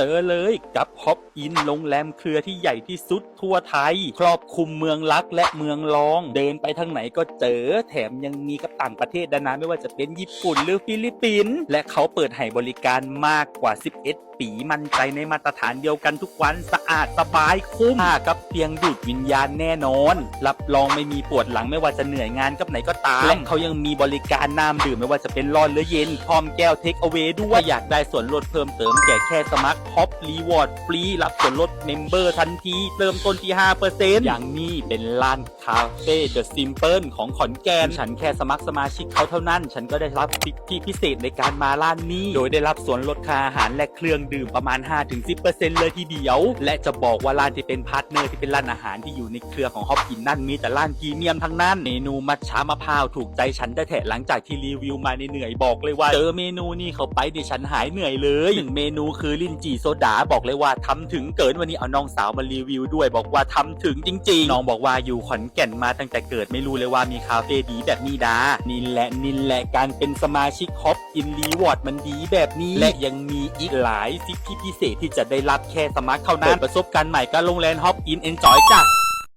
เจอเลยกับฮอปอินโรงแรมเครือที่ใหญ่ที่สุดทั่วไทย ครอบคลุมเมืองลักและเมืองรอง เดินไปทางไหนก็เจอ แถมยังมีกับต่างประเทศดานาไม่ว่าจะเป็นญี่ปุ่นหรือฟิลิปปินส์และเขาเปิดให้บริการมากกว่า 11ปีมั่นใจในมาตรฐานเดียวกันทุกวันสะอาดสบายคุ้มค่ากับเตียงดูดวิญญาณแน่นอน รับรองไม่มีปวดหลังไม่ว่าจะเหนื่อยงานกับไหนก็ตามและเขายังมีบริการน้ำดื่มไม่ว่าจะเป็นร้อนหรือเย็นพร้อมแก้วเทคเอา a y ด้วยอยากได้ส่วนลดเพิ่มเติมแก่แค่สมัครฮอปรีวอร์ดฟรีรับส่วนลดเมมเบอร์ทันที เริ่มต้นที่ 5%อย่างนี้เป็นร้านคาเฟ่เดอะซิมเพิลของขอนแก่นฉันแค่สมัครสมาชิกเขาเท่านั้น ฉันก็ได้รับสิทธิพิเศษในการมาร้านนี้ โดยได้รับส่วนลดค่าอาหารและเครื่องดื่มประมาณ 5-10%เลยทีเดียว และจะบอกว่าร้านที่เป็นพาร์ทเนอร์ที่เป็นร้านอาหารที่อยู่ในเครือของฮอปกินนั่นมีแต่ร้านพรีเมียมทั้งนั้น เมนูมัทฉามะพร้าวถูกใจฉันได้แถหลังจากที่รีวิวมาในเหนื่อยบอกเลยว่าเจอเมนูนี้เข้าไปดิฉันหายเหนื่อยเลยหนึ่งเมนูคือลิ้นจี่โซดาบอกเลยว่าทำถึงเกินวันนี้เอาน้องสาวมารีวิวด้วย บอกว่าทำถึงจริงๆ น้องบอกว่าอยู่ขอนแก่นมาตั้งแต่เกิดไม่รู้เลยว่ามีคาเฟ่ดีแบบนี้ดานี่แหละนี่แหละการเป็นสมาชิกฮอปอินรีวอร์ดมันดีแบบนี้ และยังมีอีกหลายสิทธิพิเศษที่จะได้รับแค่สมัครเท่านั้นเปิดประสบการณ์ใหม่กับโรงแรมฮอปอินเอนจอยจ้ะ